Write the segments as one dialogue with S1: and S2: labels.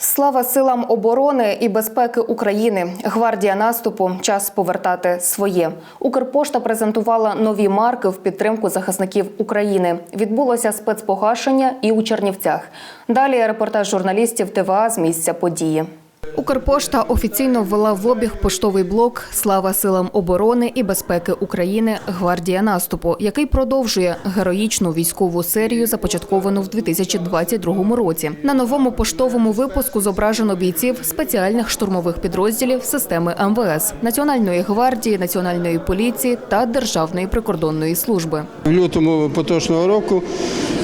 S1: Слава силам оборони і безпеки України. Гвардія наступу. Час повертати своє. Укрпошта презентувала нові марки в підтримку захисників України. Відбулося спецпогашення і у Чернівцях. Далі репортаж журналістів ТВА з місця події. Укрпошта офіційно ввела в обіг поштовий блок Слава силам оборони і безпеки України Гвардія наступу, який продовжує героїчну військову серію, започатковану в 2022 році. На новому поштовому випуску зображено бійців спеціальних штурмових підрозділів системи МВС, Національної гвардії, Національної поліції та Державної прикордонної служби.
S2: В лютому поточного року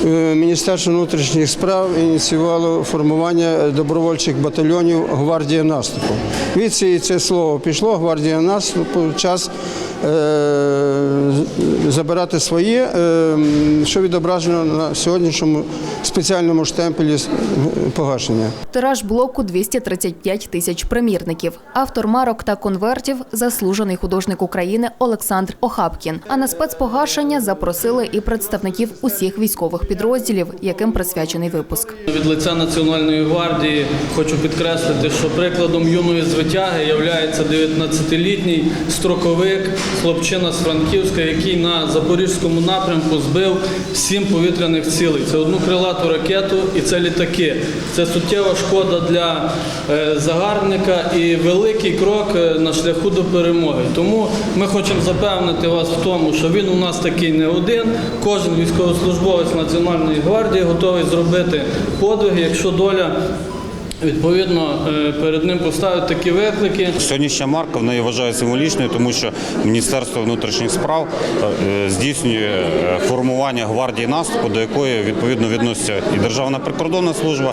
S2: Міністерство внутрішніх справ ініціювало формування добровольчих батальйонів гвардія наступу. Від цієї це слово пішло гвардія наступу. Час е, забирати своє, е, що відображено на сьогоднішньому спеціальному штемпелі погашення.
S1: Тираж блоку 235 тисяч примірників. Автор марок та конвертів заслужений художник України Олександр Охапкін. А на спецпогашення запросили і представників усіх військових підрозділів, яким присвячений випуск.
S3: Від лиця Національної гвардії хочу підкреслити, що прикладом юної звитяги є 19-літній строковик, хлопчина з Франківська, який на запорізькому напрямку збив сім повітряних цілей. Це одну крилату ракету і це літаки. Це суттєва шкода для е, загарбника і великий крок е, на шляху до перемоги. Тому ми хочемо запевнити вас в тому, що він у нас такий не один. Кожен військовослужбовець Національної гвардії готовий зробити подвиги, якщо доля відповідно е, перед ним поставить такі виклики.
S4: Сьогоднішня марка в неї вважаю символічною, тому що Міністерство внутрішніх справ е, здійснює е, формування гвардії наступу, до якої відповідно відноситься і Державна прикордонна служба,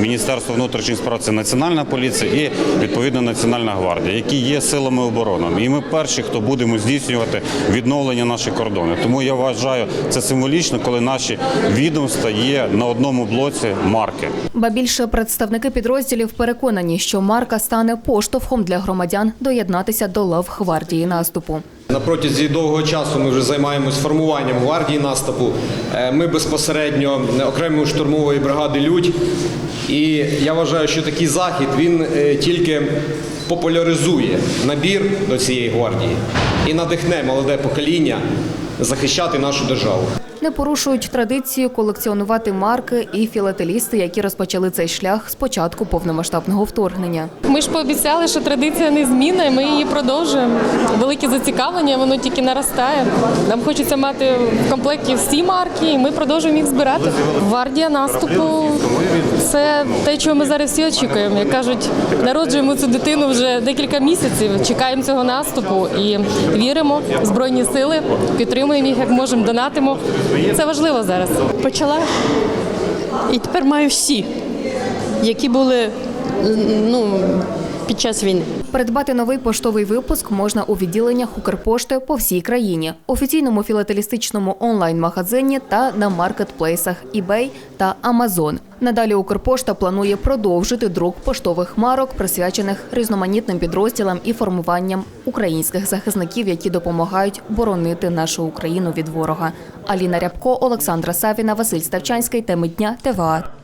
S4: Міністерство внутрішніх справ це Національна поліція і відповідно Національна гвардія, які є силами оборони. І ми перші, хто будемо здійснювати відновлення наших кордонів. Тому я вважаю це символічно, коли наші відомства є на одному блоці марки.
S1: Ба більше представники підрозділів переконані, що марка стане поштовхом для громадян доєднатися до лав гвардії наступу.
S5: На протязі довгого часу ми вже займаємось формуванням гвардії наступу. Е, Ми безпосередньо окремої штурмової бригади Людь. І я вважаю, що такий захід він е, тільки популяризує набір до цієї гвардії і надихне молоде покоління захищати нашу державу.
S1: Не порушують традицію колекціонувати марки і філателісти, які розпочали цей шлях з початку повномасштабного вторгнення.
S6: Ми ж пообіцяли, що традиція не змінна, і ми її продовжуємо. Велике зацікавлення, воно тільки наростає. Нам хочеться мати в комплекті всі марки, і ми продовжуємо їх збирати. Гвардія наступу це те, чого ми зараз всі очікуємо. Як кажуть, народжуємо цю дитину вже декілька місяців, чекаємо цього наступу і віримо в збройні сили, підтримуємо їх як можемо, донатимо. Це важливо зараз.
S7: почала і тепер маю всі, які були ну, під час війни.
S1: Придбати новий поштовий випуск можна у відділеннях Укрпошти по всій країні, офіційному філателістичному онлайн-магазині та на маркетплейсах eBay та Amazon. Надалі Укрпошта планує продовжити друк поштових марок, присвячених різноманітним підрозділам і формуванням українських захисників, які допомагають боронити нашу Україну від ворога. Аліна Рябко, Олександра Савіна, Василь Ставчанський. Теми дня ТВА.